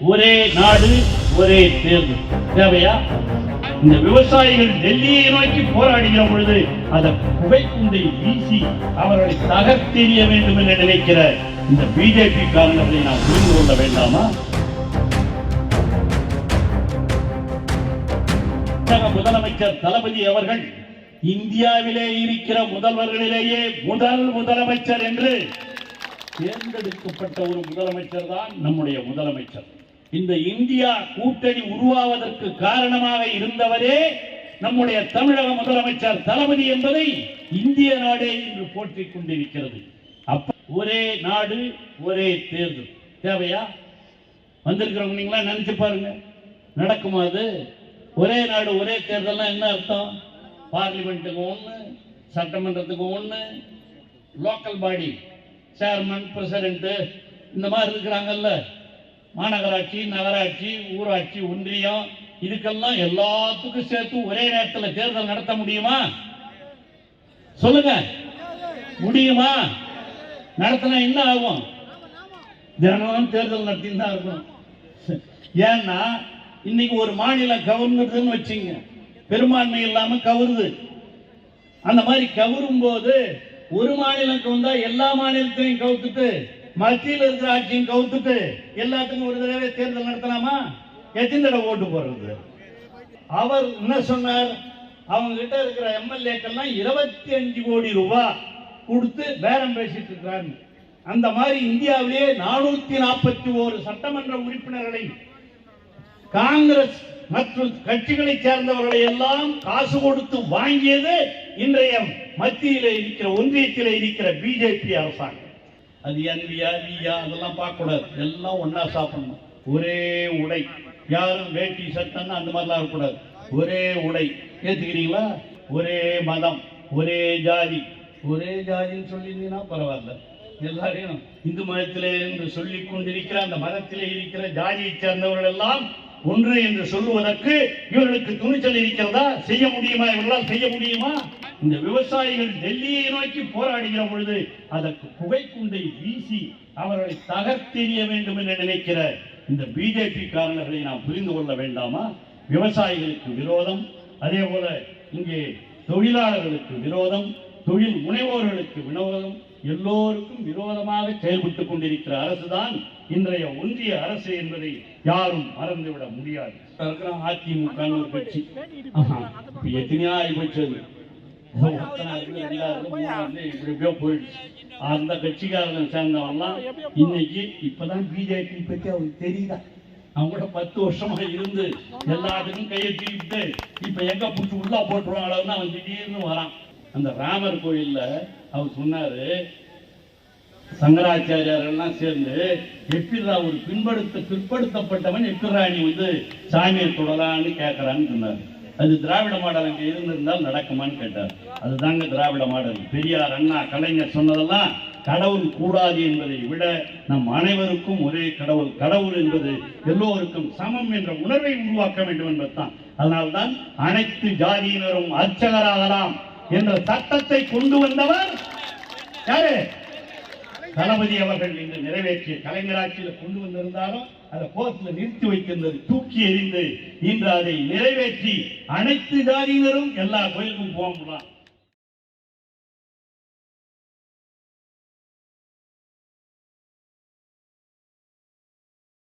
ஒரே நாடு ஒரே தேர்தல் தேவையா? இந்த விவசாயிகள் டெல்லியை நோக்கி போராடுகிற பொழுது அந்த புகைக்குண்டை வீசி அவர்களை தகர்த்தெறிய வேண்டும் என்று நினைக்கிற இந்த பிஜேபி காரணங்களை நாம் புரிந்து கொள்ள வேண்டாமா? முதலமைச்சர் தளபதி அவர்கள் இந்தியாவிலே இருக்கிற முதல்வர்களிலேயே முதல் முதலமைச்சர் என்று தேர்ந்தெடுக்கப்பட்ட ஒரு முதலமைச்சர் தான் நம்முடைய முதலமைச்சர். இந்த இந்தியா கூட்டணி உருவாவதற்கு காரணமாக இருந்தவரே நம்முடைய தமிழக முதலமைச்சர் தளபதி என்பதை இந்திய நாடே இன்று போற்றிக் கொண்டிருக்கிறது. அப்ப ஒரே நாடு ஒரே தேர்தல். தேவையா? வந்திருக்கிறவங்க நீங்களா நினைச்சு பாருங்க. நடக்குமா அது? ஒரே நாடு ஒரே தேர்தல்னா என்ன அர்த்தம்? பார்லிமெண்ட்டுக்கு ஒன்று சட்டமன்றத்துக்கு ஒன்று லோக்கல் பாடி சேர்மன் பிரசிடென்ட்டு இந்த மாதிரி இருக்கிறாங்கல்ல. மாநகராட்சி நகராட்சி ஊராட்சி ஒன்றியம் இதுக்கெல்லாம் எல்லாத்துக்கும் சேர்த்து ஒரே நேரத்தில் தேர்தல் நடத்த முடியுமா? சொல்லுங்க. முடியுமா? நடத்தினா என்ன ஆகும்? தினம் தேர்தல் நடத்தின்னு தான் இருக்கும் ஏன்னா இன்னைக்கு ஒரு மாநிலம் கவர்ந்துதுன்னு வச்சுங்க. பெரும்பான்மை இல்லாம கவருது. அந்த மாதிரி கவரும் போது ஒரு மாநிலம் கவுந்தா எல்லா மாநிலத்தையும் கவுத்துட்டு மத்தியில் இருக்கிற ஆட்சியும் கவுத்துட்டு எல்லாத்துக்கும் ஒரு தடவை தேர்தல் நடத்தலாமா? எத்தனை தடவை ஓட்டு போடுறது? அவர் என்ன சொன்னார்? அவங்க கிட்ட இருக்கிற எம்எல்ஏக்கள்லாம் இருபத்தி அஞ்சு கோடி ரூபாய் கொடுத்து பேரம் பேசிட்டு இருக்கிறாங்க. அந்த மாதிரி இந்தியாவிலேயே நானூத்தி நாற்பத்தி ஓரு சட்டமன்ற உறுப்பினர்களை காங்கிரஸ் மற்றும் கட்சிகளை சேர்ந்தவர்களை எல்லாம் காசு கொடுத்து வாங்கியது இன்றைய மத்தியிலே இருக்கிற ஒன்றியத்திலே இருக்கிற பிஜேபி அரசாங்கம். அது என்வியா வியா அதெல்லாம் பார்க்க கூடாது எல்லாம் ஒன்றா சாப்பிடணும். ஒரே உடை. யாரும் வேட்டி சட்டம்னு அந்த மாதிரிலாம் இருக்கக்கூடாது. ஒரே உடை. ஏத்துக்கிறீங்களா? ஒரே மதம். ஒரே ஜாதி. ஒரே ஜாதின்னு சொல்லியிருந்தீங்கன்னா பரவாயில்ல. எல்லாரையும் இந்து மதத்திலே என்று சொல்லிக் கொண்டிருக்கிற அந்த மதத்திலே இருக்கிற ஜாதியை சேர்ந்தவர்கள் எல்லாம் ஒன்று என்று சொல்லுவதற்கு இவர்களுக்கு துணிச்சல் இருக்கிறதா? செய்ய முடியுமா? இவர்களால் செய்ய முடியுமா? இந்த விவசாயிகள் டெல்லியை நோக்கி போராடுகிற பொழுது அதற்கு புகைக்குண்டை வீசி அவர்களை தகர்த்தெறிய வேண்டும் என்று நினைக்கிற இந்த பிஜேபி காரணர்களை நாம் புரிந்து கொள்ள வேண்டாமா? விவசாயிகளுக்கு விரோதம் அதே போல இங்கே தொழிலாளர்களுக்கு விரோதம் தொழில் முனைவோர்களுக்கு வினோதம் எல்லோருக்கும் விரோதமாக செயல்பட்டுக் கொண்டிருக்கிற அரசுதான் இன்றைய ஒன்றிய அரசு என்பதை யாரும் மறந்துவிட முடியாது. அதிமுக ஒரு கட்சி. ஆஹா, இப்ப இப்படி போயிடுச்சு. அந்த கட்சிக்காரன் சேர்ந்தவன்லாம் இன்னைக்கு இப்பதான் பிஜேபி பத்தி அவருக்கு தெரியுதா? அவங்க கூட பத்து வருஷமாக இருந்து எல்லாத்துக்கும் கையை தூக்கிட்டு இப்ப எங்க புடிச்சு உள்ள போட்டுருவாங்களோன்னு அவன் திடீர்னு வரான். அந்த ராமர் கோயில்ல அவர் சொன்னாரு சங்கராச்சாரியார் எல்லாம் சேர்ந்து எப்படிடா ஒரு பின்படுத்த பிற்படுத்தப்பட்டவன் எப்பிராணி வந்து சாமியை தொடலான்னு கேட்கறான்னு சொன்னார். அது திராவிட மாடல் அங்கே இருந்திருந்தால் நடக்குமான்னு கேட்டார். அதுதாங்க திராவிட மாடல். பெரியார் அண்ணா கலைஞர் சொன்னதெல்லாம் கடவுள் கூடாது என்பதை விட நம் அனைவருக்கும் ஒரே கடவுள். கடவுள் என்பது எல்லோருக்கும் சமம் என்ற உணர்வை உருவாக்க வேண்டும் என்பதுதான். அதனால்தான் அனைத்து ஜாதியினரும் அர்ச்சகராகலாம். என்ற சட்டத்தை கொண்டு வந்தவர் யாரு? தளபதி அவர்கள் இன்று நிறைவேற்றிய கலைஞராட்சியில் கொண்டு வந்திருந்தாலும் அதை கோர்ட்ல நிறுத்தி வைக்கின்றது தூக்கி எறிந்து இன்று அதை நிறைவேற்றி அனைத்து ஜாதியினரும் எல்லா கோயிலுக்கும் போக முடியும்